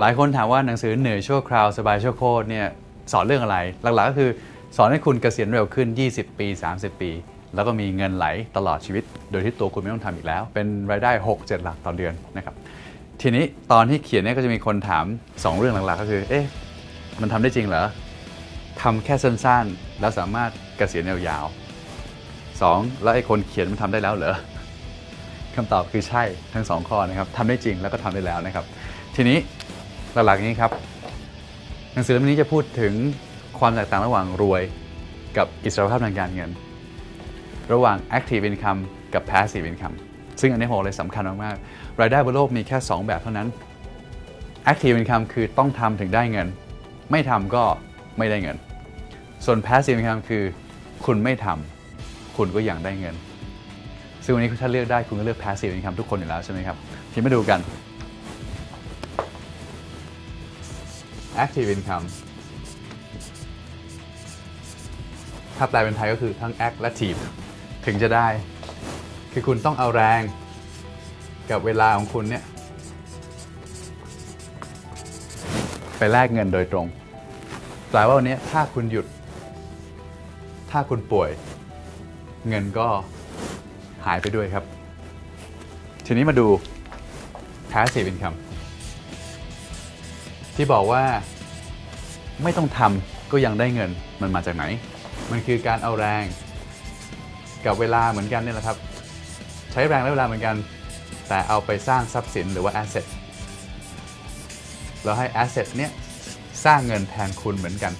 หลายคนถามว่าหนังสือเหนื่อยชั่วคราวสบายชั่วโคตรเนี่ยสอนเรื่องอะไร หลักๆก็คือสอนให้คุณเกษียณเร็วขึ้น 20 ปี 30 ปี แล้วก็มีเงินไหลตลอดชีวิต โดยที่ตัวคุณไม่ต้องทำอีกแล้ว เป็นรายได้ 6-7 หลักต่อเดือนนะครับทีนี้ตอนที่เขียนเนี่ยก็จะมีคนถาม 2 เรื่องหลักๆ ก็คือเอ๊ะมันทำได้จริงเหรอทำแค่สั้นๆ แล้วสามารถเกษียณยาวๆสองแล้วไอ้คนเขียนมันทำได้แล้วเหรอคำตอบคือใช่ทั้งสองข้อนะครับทำได้จริงแล้วก็ทำได้แล้วนะครับ ทีนี้ หลักๆนี้ครับ หนังสือเล่มนี้จะพูดถึงความแตกต่างระหว่างรวยกับอิสรภาพทางการเงิน ระหว่าง active income กับ passive income ซึ่งอันนี้โหเลยสำคัญมากๆรายได้บนโลกมีแค่ 2 แบบเท่านั้น active income คือต้องทำถึงได้เงิน ไม่ทำก็ไม่ได้เงิน ส่วน passive income คือ คุณไม่ทำคุณก็ยังได้เงิน ซึ่งวันนี้ถ้าเลือกได้คุณก็เลือก passive income ทุกคนอยู่แล้วใช่ไหมครับทีมาดูกัน active income ถ้าแปลเป็นไทยก็คือทั้ง act และ tive ถึงจะได้ คือคุณต้องเอาแรงกับเวลาของคุณเนี่ย ไปแลกเงินโดยตรง แปลว่าวันนี้ถ้าคุณหยุด ถ้าคุณป่วย เงินก็หายไปด้วยครับ ทีนี้มาดู passive income ที่บอกว่าไม่ต้องทำก็ยังได้เงินมันมาจากไหน มันคือการเอาแรง กับเวลาเหมือนกันเนี่ยแหละครับ ใช้แรงและเวลาเหมือนกัน แต่เอาไปสร้างทรัพย์สินหรือว่า asset แล้วให้ asset เนี่ยสร้างเงินแทนคุณเหมือนกัน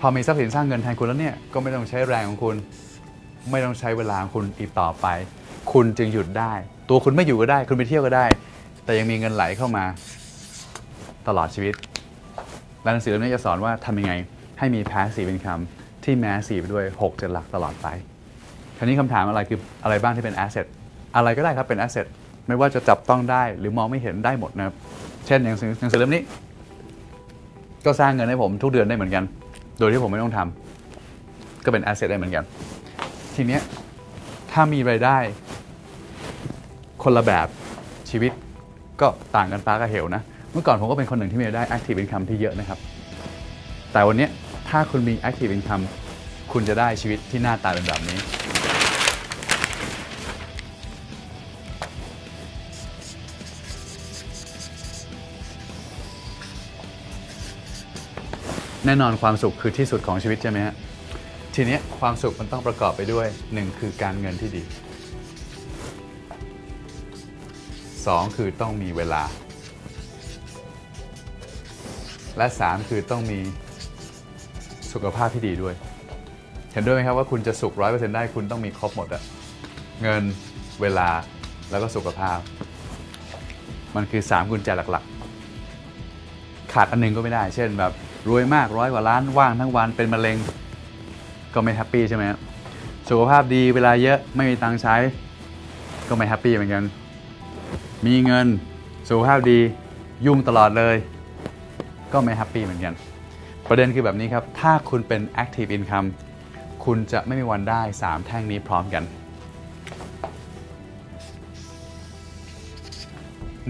พอมีทรัพย์สินสร้างเงินแทนคุณแล้วเนี่ยก็ไม่ต้องใช้แรงของคุณ ไม่ต้องใช้เวลาของคุณอีกต่อไป คุณจึงหยุดได้ ตัวคุณไม่อยู่ก็ได้ คุณไปเที่ยวก็ได้ แต่ยังมีเงินไหลเข้ามา ตลอดชีวิต และหนังสือเล่มนี้จะสอนว่าทำยังไงให้มี passive income ที่แมสซีฟด้วย6เจ็ดหลักตลอดไป คราวนี้คำถามอะไรคืออะไรบ้างที่เป็น asset อะไรก็ได้ครับเป็น asset ไม่ว่าจะจับต้องได้หรือมองไม่เห็นได้หมดนะครับ เช่นอย่างหนังสือหนังสือเล่มนี้ ก็สร้างเงินให้ผมทุกเดือนได้เหมือนกัน โดยที่ผมไม่ต้องทำก็เป็น asset ได้เหมือนกัน ทีเนี้ยถ้ามีรายได้ คนละแบบชีวิตก็ต่างกันฟ้ากับเหวนะ เมื่อก่อนผมก็เป็นคนหนึ่งที่มีรายได้ active income ที่เยอะนะครับ แต่วันนี้ถ้าคุณมี active income คุณจะได้ชีวิตที่หน้าตาเป็นแบบนี้ แน่นอนความสุขคือที่สุดของชีวิตใช่ไหมฮะทีนี้ความสุขมันต้องประกอบไปด้วย 1 คือการเงินที่ดี 2 คือต้องมีเวลา และ 3 คือต้องมีสุขภาพที่ดีด้วย เห็นด้วยไหมครับว่าคุณจะสุขร้อยเปอร์เซ็นต์ได้คุณต้องมีครบหมดอะเงินเวลาแล้วก็สุขภาพ มันคือ 3 กุญแจหลักๆ ขาดอันหนึงก็ไม่ได้ เช่นแบบรวยมากร้อยกว่าล้านว่างทั้งวันเป็นมะเร็งก็ไม่แฮปปี้ใช่ไหมสุขภาพดีเวลาเยอะไม่มีตังค์ใช้ ก็ไม่แฮปปี้เหมือนกัน มีเงินสุขภาพดียุ่งตลอดเลย ก็ไม่แฮปปี้เหมือนกัน ประเด็นคือแบบนี้ครับ ถ้าคุณเป็น active income คุณจะไม่มีวันได้ 3 แท่งนี้พร้อมกัน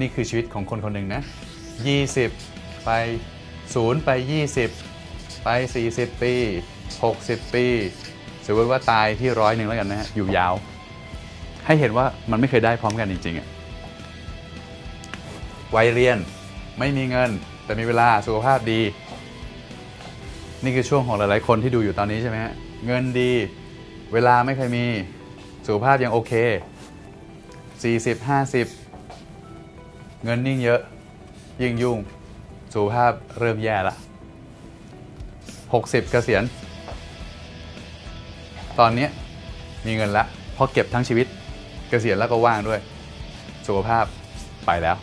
นี่คือชีวิตของคนคนหนึ่งนะ 20 ไป 0 ไป 20 ไป 40 ปี 60 ปีสมมติว่าตายที่ร้อยหนึ่งแล้วกันนะฮะ อยู่ยาว ให้เห็นว่ามันไม่เคยได้พร้อมกันจริงๆอะวัยเรียนไม่มีเงิน แต่มีเวลาสุขภาพดี นี่คือช่วงของหลายๆ คนที่ดูอยู่ตอนนี้ใช่ไหมฮะเงินดี เวลาไม่เคยมี สุขภาพยังโอเค 40 50 เงินนิ่งเยอะ ยิ่งยุ่ง สุขภาพเริ่มแย่ละ 60 เกษียณ ตอนนี้มีเงินละเพราะเก็บทั้งชีวิต เกษียณแล้วก็ว่างด้วย สุขภาพไปแล้ว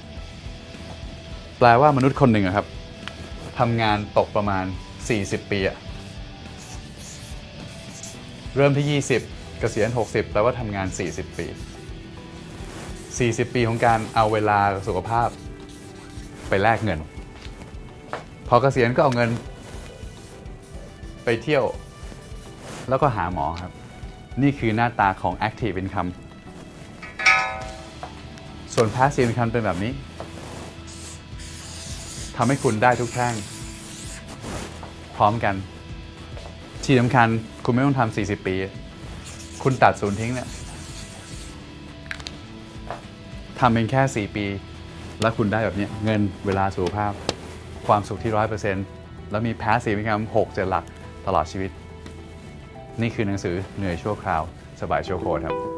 แปลว่ามนุษย์คนหนึ่งอะครับทำงานตกประมาณ 40 ปีอะเริ่มที่ 20 เกษียณ 60 แปลว่าทำงาน 40 ปี 40 ปีของการเอาเวลาสุขภาพไปแลกเงิน พอเกษียณก็เอาเงิน ไปเที่ยว แล้วก็หาหมอครับ นี่คือหน้าตาของ active income ส่วน passive income เป็นแบบนี้ ทำให้คุณได้ทุกแท่ง พร้อมกัน ที่สำคัญคุณไม่ต้องทำ40 ปี คุณตัดศูนย์ทิ้งเนี่ยทำเป็นแค่ 4 ปี แล้วคุณได้แบบนี้เงินเวลาสุขภาพ ความสุขที่ร้อยเปอร์เซ็นต์แล้วมีแพสซีฟอินคัมหกเจ็ดหลักตลอดชีวิต นี่คือหนังสือเหนื่อยชั่วคราว สบายชั่วโคตรครับ